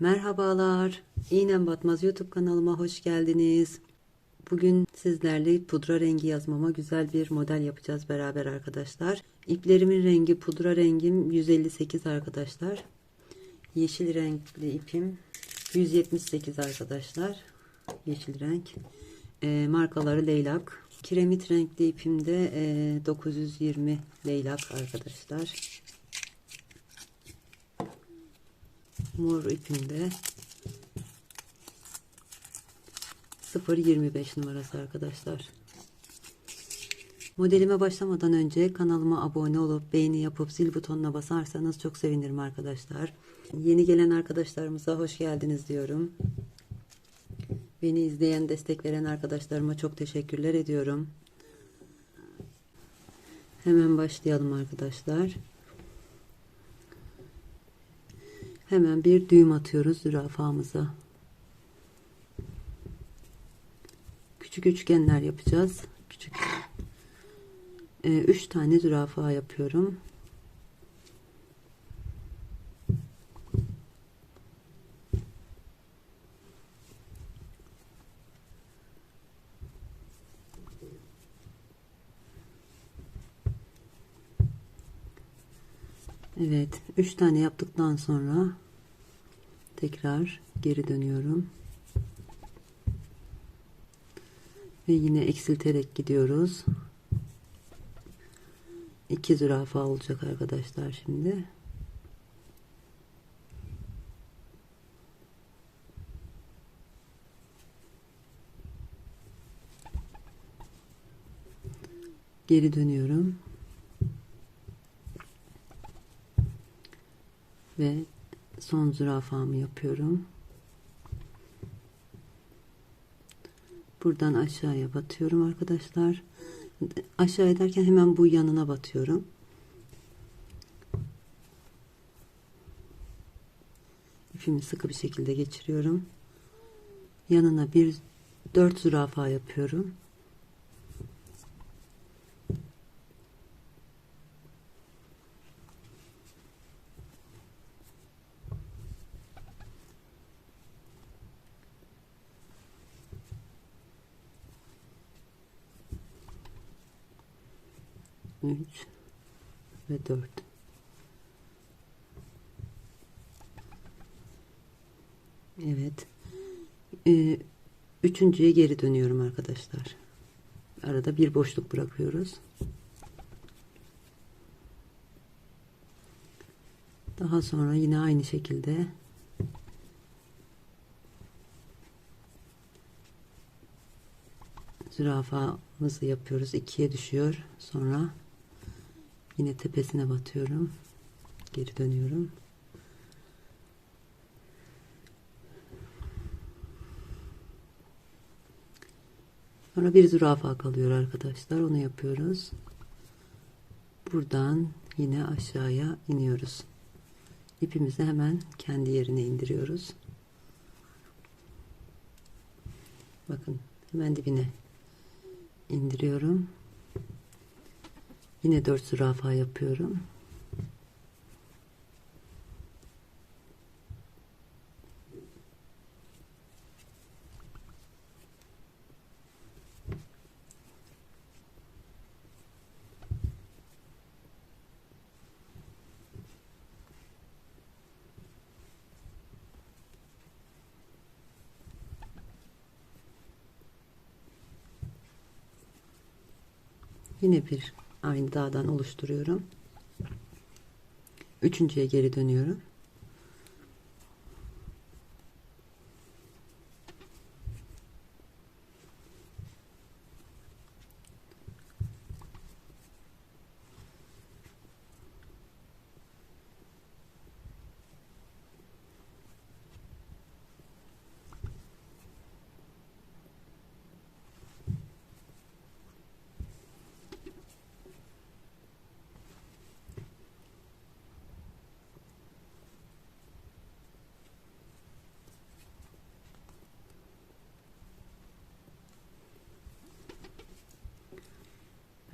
Merhabalar. İğnem Batmaz YouTube kanalıma hoş geldiniz. Bugün sizlerle pudra rengi yazmama güzel bir model yapacağız beraber arkadaşlar. İplerimin rengi pudra rengim 158 arkadaşlar. Yeşil renkli ipim 178 arkadaşlar. Yeşil renk. Ee, markaları leylak. Kiremit renkli ipim de e, 920 leylak arkadaşlar. Mor ipimde 025 numarası arkadaşlar. Modelime başlamadan önce kanalıma abone olup beğeni yapıp zil butonuna basarsanız çok sevinirim arkadaşlar. Yeni gelen arkadaşlarımıza hoş geldiniz diyorum. Beni izleyen, destek veren arkadaşlarıma çok teşekkürler ediyorum. Hemen başlayalım arkadaşlar. Hemen bir düğüm atıyoruz zürafamıza. Küçük üçgenler yapacağız. Küçük. Ee, üç tane zürafa yapıyorum. Evet, üç tane yaptıktan sonra tekrar geri dönüyorum. Ve yine eksilterek gidiyoruz. İki zürafa olacak arkadaşlar şimdi. Geri dönüyorum. Ve son zürafamı yapıyorum. Buradan aşağıya batıyorum arkadaşlar. Aşağı ederken hemen bu yanına batıyorum. İpimi sıkı bir şekilde geçiriyorum. Yanına bir dört zürafa yapıyorum. Üç ve dört. Evet. Ee, üçüncüye geri dönüyorum arkadaşlar. Arada bir boşluk bırakıyoruz. Daha sonra yine aynı şekilde zürafamızı yapıyoruz. ikiye düşüyor. Sonra yine tepesine batıyorum. Geri dönüyorum. Sonra bir zürafa kalıyor arkadaşlar. Onu yapıyoruz. Buradan yine aşağıya iniyoruz. İpimizi hemen kendi yerine indiriyoruz. Bakın hemen dibine indiriyorum. Yine 4 zürafa yapıyorum. Yine bir aynı dağdan oluşturuyorum. Üçüncüye geri dönüyorum.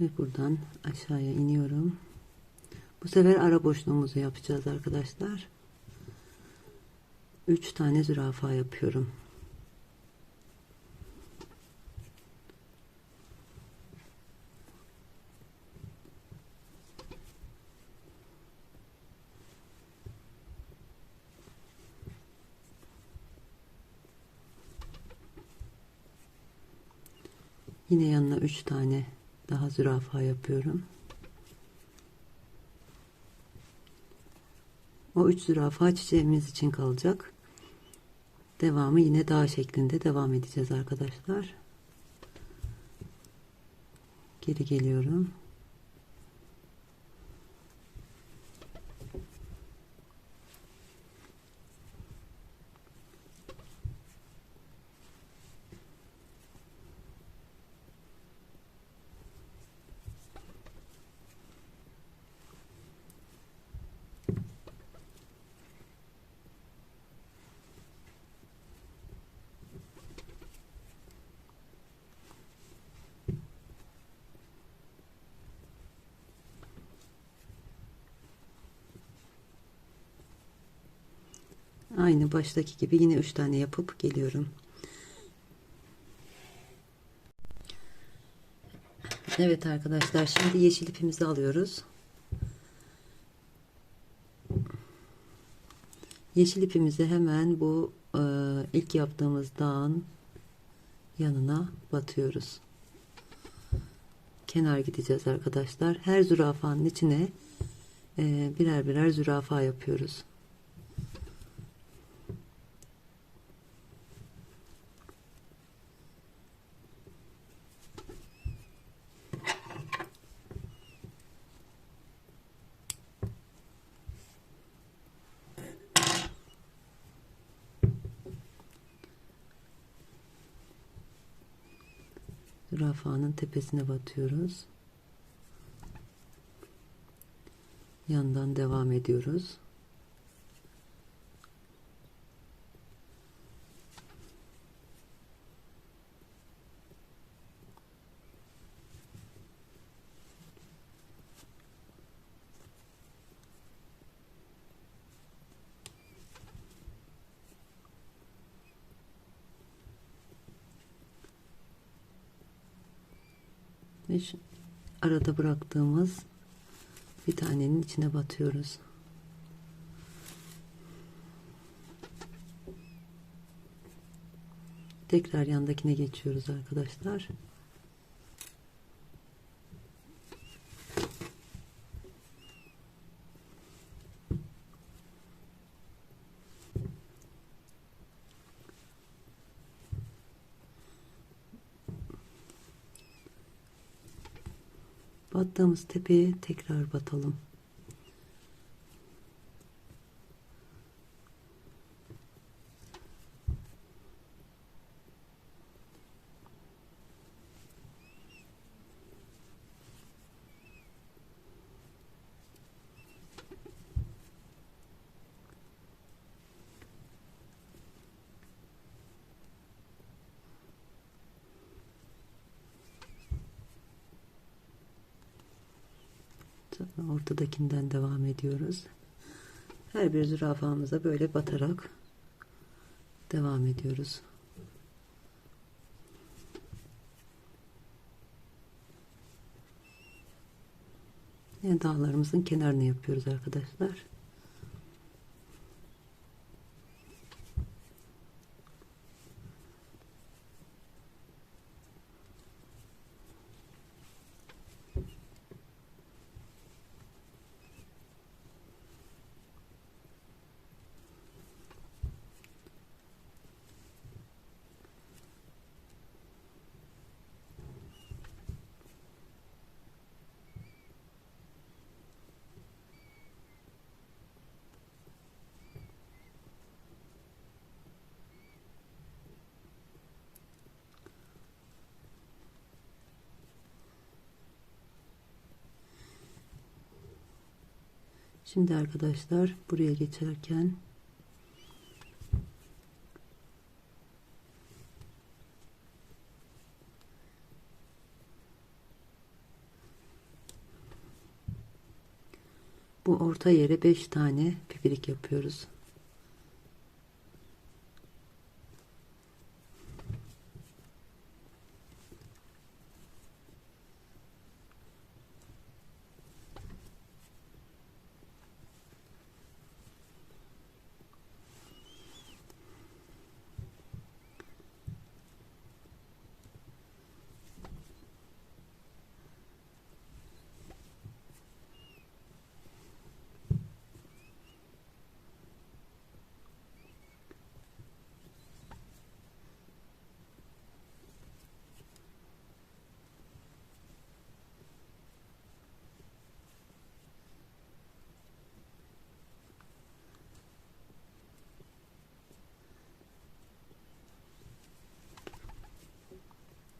Ve buradan aşağıya iniyorum. Bu sefer ara boşluğumuzu yapacağız arkadaşlar. 3 tane zürafa yapıyorum. Yine yanına 3 tane daha zürafa yapıyorum. O 3 zürafa çiçeğimiz için kalacak. Devamı yine dağ şeklinde devam edeceğiz arkadaşlar. Geri geliyorum. Aynı baştaki gibi yine 3 tane yapıp geliyorum. Evet arkadaşlar şimdi yeşil ipimizi alıyoruz. Yeşil ipimizi hemen bu e, ilk yaptığımız dağın yanına batıyoruz. Kenar gideceğiz arkadaşlar. Her zürafanın içine e, birer birer zürafa yapıyoruz. Zürafanın tepesine batıyoruz. Yandan devam ediyoruz. Ve şu arada bıraktığımız bir tanenin içine batıyoruz. Tekrar yandakine geçiyoruz arkadaşlar. Battığımız tepeye tekrar batalım. Ortadakinden devam ediyoruz. Her bir zürafamıza böyle batarak devam ediyoruz. Yani dağlarımızın kenarını yapıyoruz arkadaşlar. Şimdi arkadaşlar buraya geçerken bu orta yere 5 tane pipirik yapıyoruz.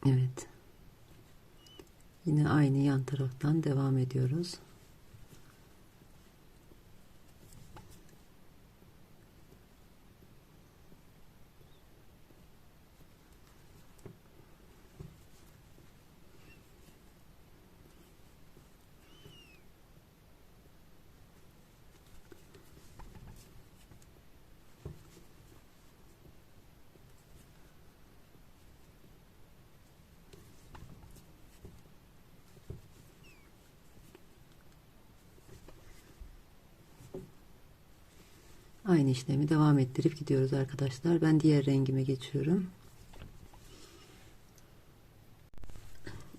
Evet. Yine aynı yan taraftan devam ediyoruz. Aynı işlemi devam ettirip gidiyoruz arkadaşlar. Ben diğer rengime geçiyorum.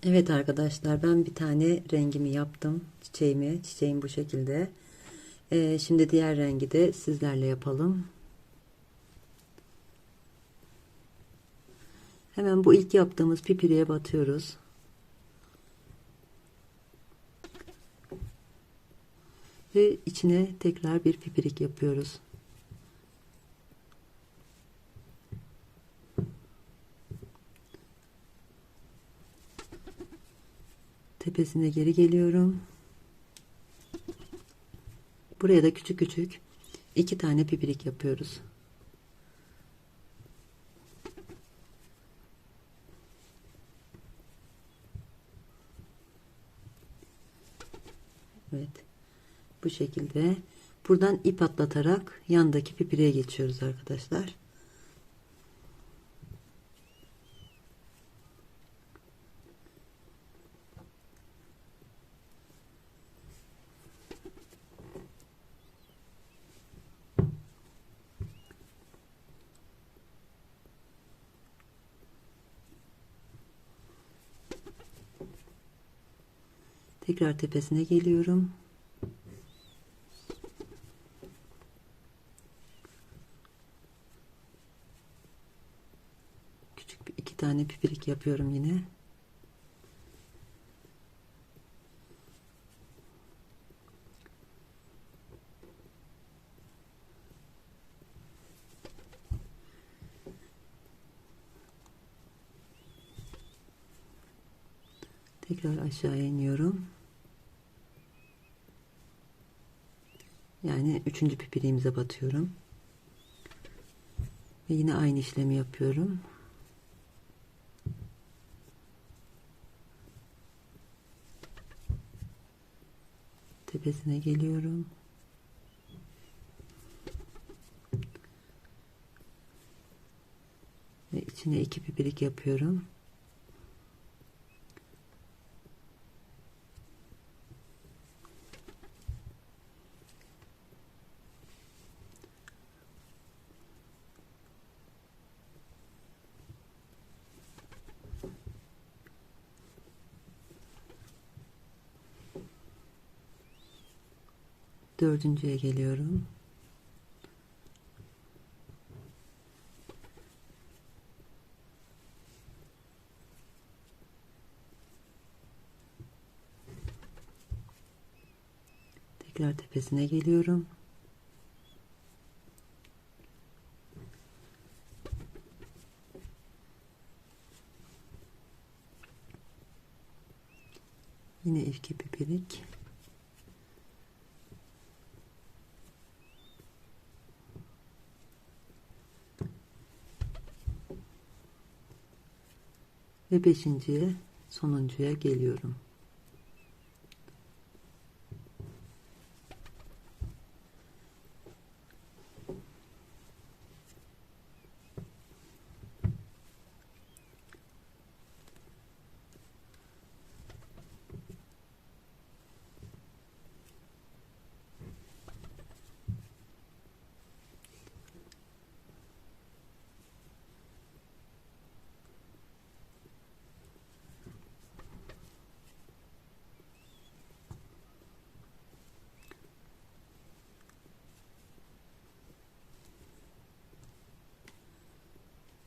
Evet arkadaşlar ben bir tane rengimi yaptım. Çiçeğimi. Çiçeğim bu şekilde. Ee, şimdi diğer rengi de sizlerle yapalım. Hemen bu ilk yaptığımız pipiriye batıyoruz. Ve içine tekrar bir pipirik yapıyoruz. Tepesine geri geliyorum. Buraya da küçük küçük iki tane pipirik yapıyoruz. Evet. Bu şekilde buradan ip atlatarak yandaki pipiriğe geçiyoruz arkadaşlar. Tekrar tepesine geliyorum. Küçük bir iki tane pipirik yapıyorum yine. Tekrar aşağıya iniyorum. Yani üçüncü pipiriğimize batıyorum. Ve yine aynı işlemi yapıyorum. Tepesine geliyorum. Ve içine iki pipirik yapıyorum. Dördüncüye geliyorum. Tekrar tepesine geliyorum. Yine iki pipirik. Ve beşinciye sonuncuya geliyorum.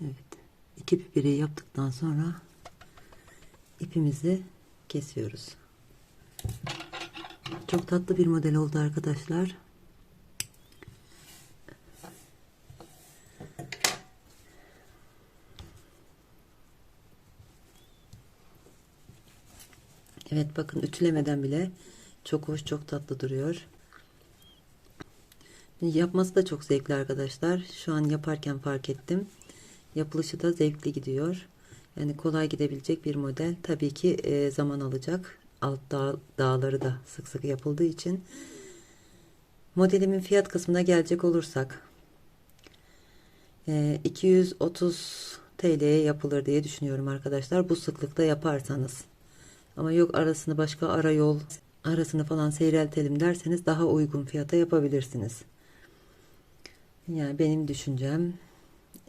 Evet. İki pipiri yaptıktan sonra ipimizi kesiyoruz. Çok tatlı bir model oldu arkadaşlar. Evet bakın ütülemeden bile çok hoş çok tatlı duruyor. Yapması da çok zevkli arkadaşlar. Şu an yaparken fark ettim. Yapılışı da zevkli gidiyor. Yani kolay gidebilecek bir model. Tabii ki e, zaman alacak. Alt dağ, dağları da sık sık yapıldığı için. Modelimin fiyat kısmına gelecek olursak. E, 230 TL'ye yapılır diye düşünüyorum arkadaşlar. Bu sıklıkta yaparsanız. Ama yok arasını başka ara yol arasını falan seyreltelim derseniz daha uygun fiyata yapabilirsiniz. Yani benim düşüncem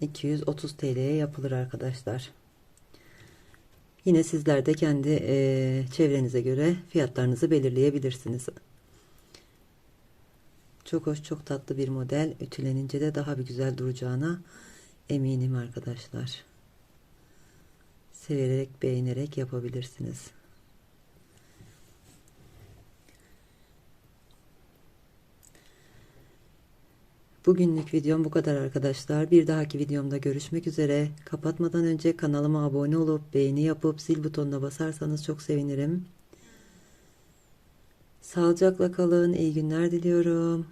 230 TL'ye yapılır arkadaşlar. Yine sizler de kendi e, çevrenize göre fiyatlarınızı belirleyebilirsiniz. Çok hoş, çok tatlı bir model. Ütülenince de daha bir güzel duracağına eminim arkadaşlar. Severek, beğenerek yapabilirsiniz. Bugünlük videom bu kadar arkadaşlar. Bir dahaki videomda görüşmek üzere. Kapatmadan önce kanalıma abone olup beğeni yapıp zil butonuna basarsanız çok sevinirim. Sağlıcakla kalın. İyi günler diliyorum.